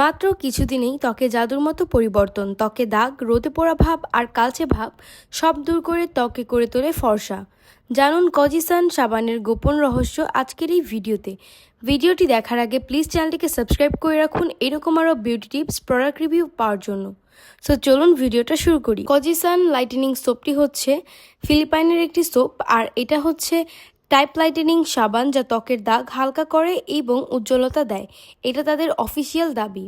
মাত্র কিছুদিনেই ত্বকে জাদুর মতো পরিবর্তন, ত্বকে দাগ, রোদে পোড়া ভাব আর কালচে ভাব সব দূর করে ত্বকে করে তোলে ফর্সা। জানুন কজিসান সাবানের গোপন রহস্য আজকের এই ভিডিওতে। ভিডিওটি দেখার আগে প্লিজ চ্যানেলটিকে সাবস্ক্রাইব করে রাখুন, এরকম আরও বিউটি টিপস, প্রোডাক্ট রিভিউ পাওয়ার জন্য। সো চলুন ভিডিওটা শুরু করি। কজিসান লাইটেনিং সোপটি হচ্ছে ফিলিপাইনের একটি সোপ আর এটা হচ্ছে টাইপ লাইটেনিং সাবান যা ত্বকের দাগ হালকা করে এবং উজ্জ্বলতা দেয়। এটা তাদের অফিসিয়াল দাবি।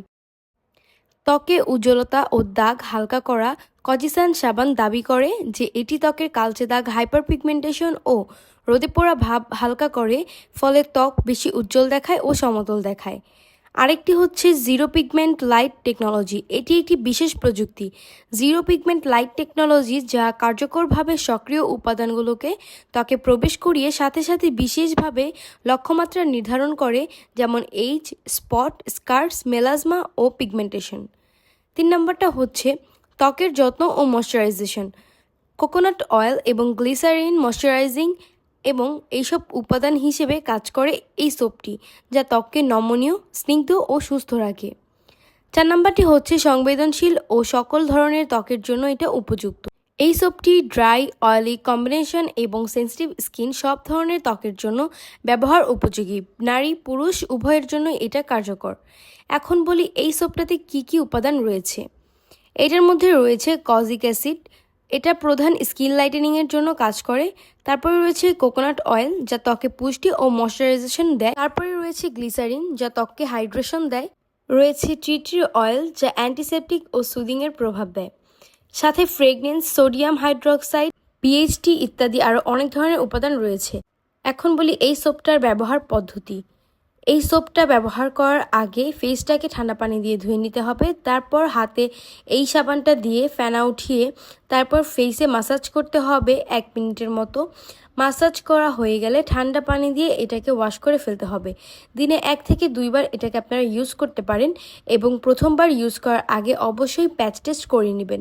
ত্বকে উজ্জ্বলতা ও দাগ হালকা করা কজিসান সাবান দাবি করে যে এটি ত্বকের কালচে দাগ হাইপার পিগমেন্টেশন ও রোদে পোড়া ভাব হালকা করে, ফলে ত্বক বেশি উজ্জ্বল দেখায় ও সমতল দেখায়। আরেকটি হচ্ছে জিরো পিগমেন্ট লাইট টেকনোলজি এটি একটি বিশেষ প্রযুক্তি। জিরো পিগমেন্ট লাইট টেকনোলজি যা কার্যকরভাবে সক্রিয় উপাদানগুলোকে, ত্বকে প্রবেশ করিয়ে সাথে সাথে বিশেষভাবে লক্ষ্যমাত্রা নির্ধারণ করে, যেমন এইচ, স্পট, স্কার্স, মেলাজমা ও পিগমেন্টেশন। তিন নম্বরটা হচ্ছে ত্বকের যত্ন ও ময়শ্চারাইজেশন। কোকোনাট অয়েল এবং গ্লিসারিন ময়শ্চারাইজিং এবং এইসব উপাদান হিসেবে কাজ করে এই সোপটি, যা ত্বককে নমনীয়, স্নিগ্ধ ও সুস্থ রাখে। চার নাম্বারটি হচ্ছে সংবেদনশীল ও সকল ধরনের ত্বকের জন্য এটা উপযুক্ত। এই সোপটি ড্রাই, অয়েলি কম্বিনেশন এবং সেন্সিটিভ স্কিন সব ধরনের ত্বকের জন্য ব্যবহার উপযোগী। নারী, পুরুষ, উভয়ের জন্য এটা কার্যকর। এখন বলি এই সোপটাতে কি কি উপাদান রয়েছে। এটার মধ্যে রয়েছে কজিক অ্যাসিড এটা প্রধান স্কিন লাইটেনিংয়ের জন্য কাজ করে। তারপরে রয়েছে কোকোনাট অয়েল, যা ত্বকে পুষ্টি ও ময়শ্চারাইজেশন দেয়। তারপরে রয়েছে গ্লিসারিন, যা ত্বককে হাইড্রেশন দেয়। রয়েছে ট্রিট্রি অয়েল, যা অ্যান্টিসেপটিক ও সুদিংয়ের প্রভাব দেয়। সাথে ফ্রেগনেন্স, সোডিয়াম হাইড্রোক্সাইড পিএইচটি ইত্যাদি আরও অনেক ধরনের উপাদান রয়েছে। এখন বলি এই সোপটার ব্যবহার পদ্ধতি। এই সোপটা ব্যবহার করার আগে ফেসটাকে ঠান্ডা পানি দিয়ে ধুয়ে নিতে হবে। তারপর হাতে এই সাবানটা দিয়ে ফেনা উঠিয়ে তারপর ফেসে মাসাজ করতে হবে এক মিনিটের মতো। মাসাজ করা হয়ে গেলে ঠান্ডা পানি দিয়ে এটাকে ওয়াশ করে ফেলতে হবে। দিনে এক থেকে দুইবার এটাকে আপনারা ইউজ করতে পারেন এবং প্রথমবার ইউজ করার আগে অবশ্যই প্যাচ টেস্ট করে নেবেন।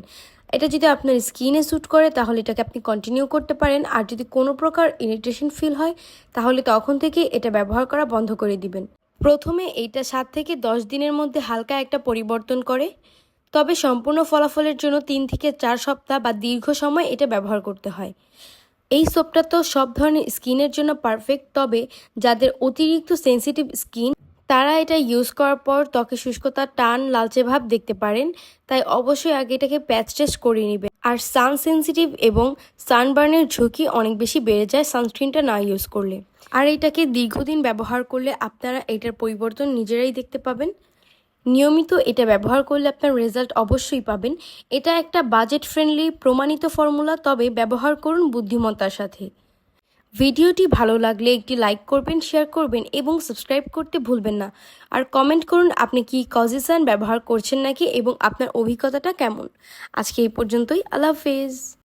এটা যদি আপনার স্কিনে স্যুট করে, তাহলে এটাকে আপনি কন্টিনিউ করতে পারেন। আর যদি কোনো প্রকার ইরিটেশন ফিল হয়, তাহলে তখন থেকে এটা ব্যবহার করা বন্ধ করে দিবেন। প্রথমে এইটা সাত থেকে দশ দিনের মধ্যে হালকা একটা পরিবর্তন করে, তবে সম্পূর্ণ ফলাফলের জন্য তিন থেকে চার সপ্তাহ বা দীর্ঘ সময় এটা ব্যবহার করতে হয়। এই সোপটা তো সব ধরনের স্কিনের জন্য পারফেক্ট তবে যাদের অতিরিক্ত সেন্সিটিভ স্কিন তারা এটা ইউজ করার পর ত্বকে শুষ্কতা, টান, লালচে ভাব দেখতে পারেন। তাই অবশ্যই আগে এটাকে প্যাচ টেস্ট করে নেবেন। আর সান সেন্সিটিভ এবং সানবার্নের ঝুঁকি অনেক বেশি বেড়ে যায় সানস্ক্রিনটা না ইউজ করলে। আর এটাকে দীর্ঘদিন ব্যবহার করলে আপনারা এটার পরিবর্তন নিজেরাই দেখতে পাবেন। নিয়মিত এটা ব্যবহার করলে আপনার রেজাল্ট অবশ্যই পাবেন। এটা একটা বাজেট ফ্রেন্ডলি প্রমাণিত ফর্মুলা তবে ব্যবহার করুন বুদ্ধিমত্তার সাথে। ভিডিওটি ভালো লাগলে একটি লাইক করবেন, শেয়ার করবেন এবং সাবস্ক্রাইব করতে ভুলবেন না। আর কমেন্ট করুন, আপনি কি কজিসান ব্যবহার করছেন নাকি এবং আপনার অভিজ্ঞতাটা কেমন? আজকে এই পর্যন্তই। আল্লাহ হাফেজ।